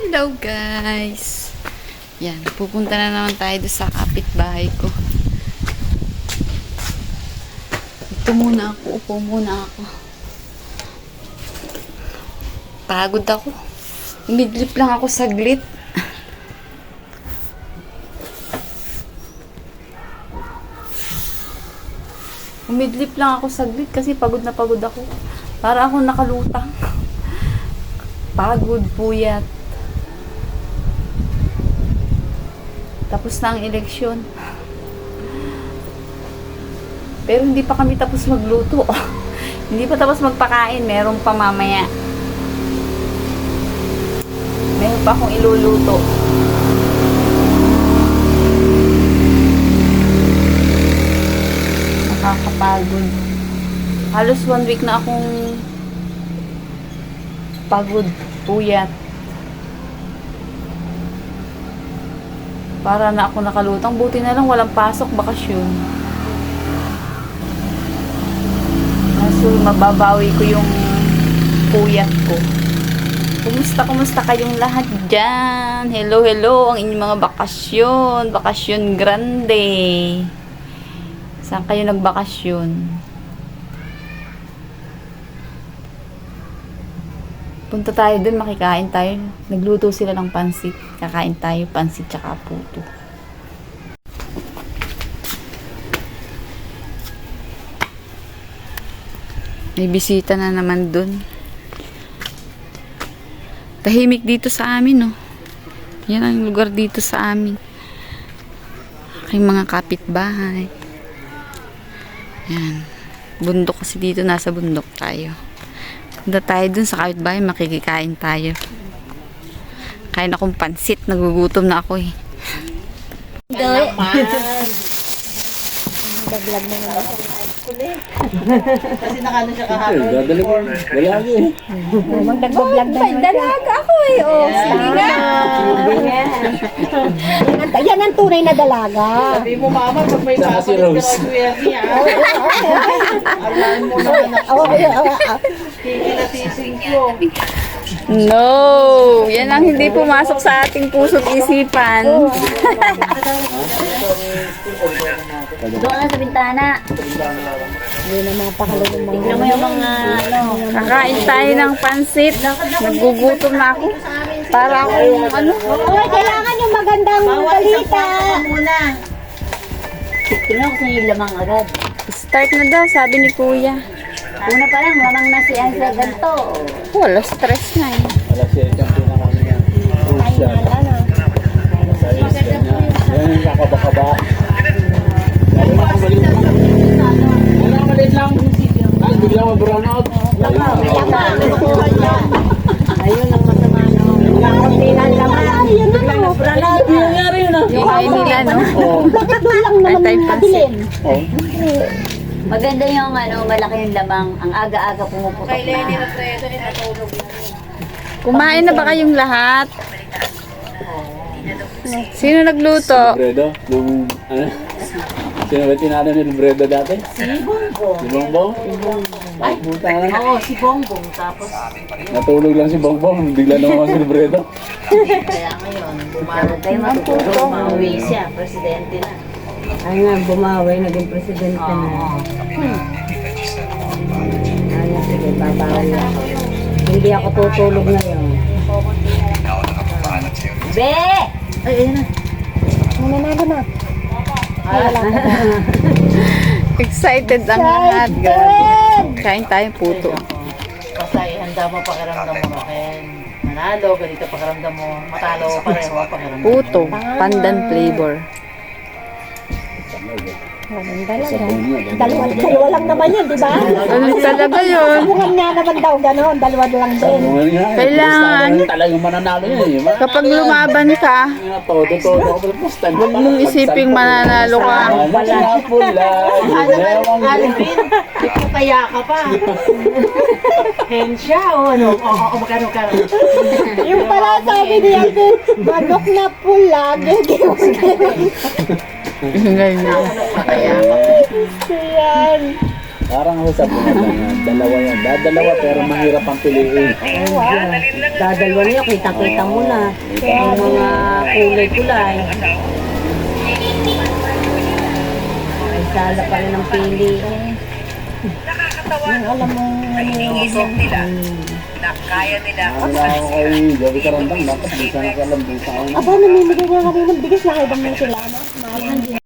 Hello guys! Yan, pupunta na naman tayo sa kapitbahay ko. Ito muna ako, upo muna ako. Pagod ako. Midlip lang ako saglit. Umidlip lang ako saglit kasi pagod na pagod ako. Para ako nakalutang. Pagod, puyat. Tapos na ang eleksyon. Pero hindi pa kami tapos magluto. hindi pa tapos magpakain. Meron pa mamaya. Meron pa akong iluluto. Nakakapagod. Halos one week na akong pagod, puyat. Para na ako nakalutang. Buti na lang walang pasok, bakasyon. Kaso mababawi ko yung puyat ko. Kumusta, kumusta kayong lahat dyan? Hello, hello, ang inyong mga bakasyon. Bakasyon grande. Saan kayo nagbakasyon? Punta tayo dun, makikain tayo. Nagluto sila ng pansit. Kakain tayo, pansit tsaka puto. May bisita na naman dun. Tahimik dito sa amin, no. Yan ang lugar dito sa amin. Aking mga kapitbahay. Yan. Bundok kasi dito, nasa bundok tayo. Punta tayo dun sa kapitbahay, makikikain tayo. Kain akong pansit, nagugutom na ako eh. Kasi nakano siya kahapon. Dadali ko. Lalaki eh. Magdagbablog na naman. Dalaga ako eh. Oh, sige nga. Yan, yan ang tunay na dalaga. Sabi mo mama, pag may Saka si papalit ka Rose. Alam mo na anak Oo, oo, oo, oo. kikilatising ko. No! Yan ang hindi pumasok sa ating puso't isipan. Doon na sa bintana. Yun ang mga pakalang mga Tignan mo yung mga ano. Kakain tayo ng pansit. Nagugutom na ako. Para ako yung ano. Uy, kailangan yung magandang balita. muna. Tignan ko sa yung lamang agad. Start na daw, sabi ni kuya. Una pa lang, lamang na si Ansel ganito. Wala stress na eh. Wala siya yung pinaka niya. Crucial. Size niya. Yan yung kakaba-kaba. Lalo na lang. Wala. Ay, bigla mag-brown out. Ayun ang masama no. Kakuntilan naman. Ayun na no. Nangyari yun ah. Yung ay nila, no? Bakit doon lang naman pansit. madilim? Oh. Maganda yung ano, malaki yung lamang. Ang aga-aga pumuputok na. Kumain na ba kayong lahat? Sino nagluto? Bredo? Nung, ano? Sino ba tinalo ni Bredo dati? Si Bongbong. Si Bongbong? Ay, puta na. Oo, si Bongbong. Tapos, Natulog lang si Bongbong. Bigla naman si Bredo. kaya ngayon, bumalo Kayo matutulog, mauwi siya, presidente na. Ay nga, bumawi, naging presidente na. Ay, sige, babawi ako. Hindi ako tutulog ngayon. Be! Ay, ayun na. Nananalo na. Excited ang lahat. Kain tayo puto. Kasi handa mo pakiramdam mo rin. Manalo, ganito pakiramdam mo. Matalo, pareho pakiramdam. Puto. Pandan flavor. Walang dalaga. Dalawa, dalawa lang naman yun, di ba? Ano talaga yun? Subukan nga naman daw gano'n, dalawa lang din. Kailangan. Talagang mananalo yun eh. Kapag lumaban ka, Todo, todo. huwag mong isiping mananalo ka. Wala pula. Alvin, di ko kaya ka pa. Hensya o ano? Oo, oo, magkano ka? Yung pala sabi ni Alvin, manok na pula, gigiwas Ganyan. Yan. Parang ako sa bunga lang yan. Dalawa yan. Dadalawa pero mahirap ang piliin. Dadalwa niyo, kita-kita mo na. Ang mga kulay-kulay. Ay, sala pa rin ang pili. Yung alam mo, ano yung bigyan. Ano na ako kay Joey Karandang. Dapat di sana ka lang di sa akin. Aba, namimigay nga kami ng bigas. Nakaibang na sila, no? Mahal ng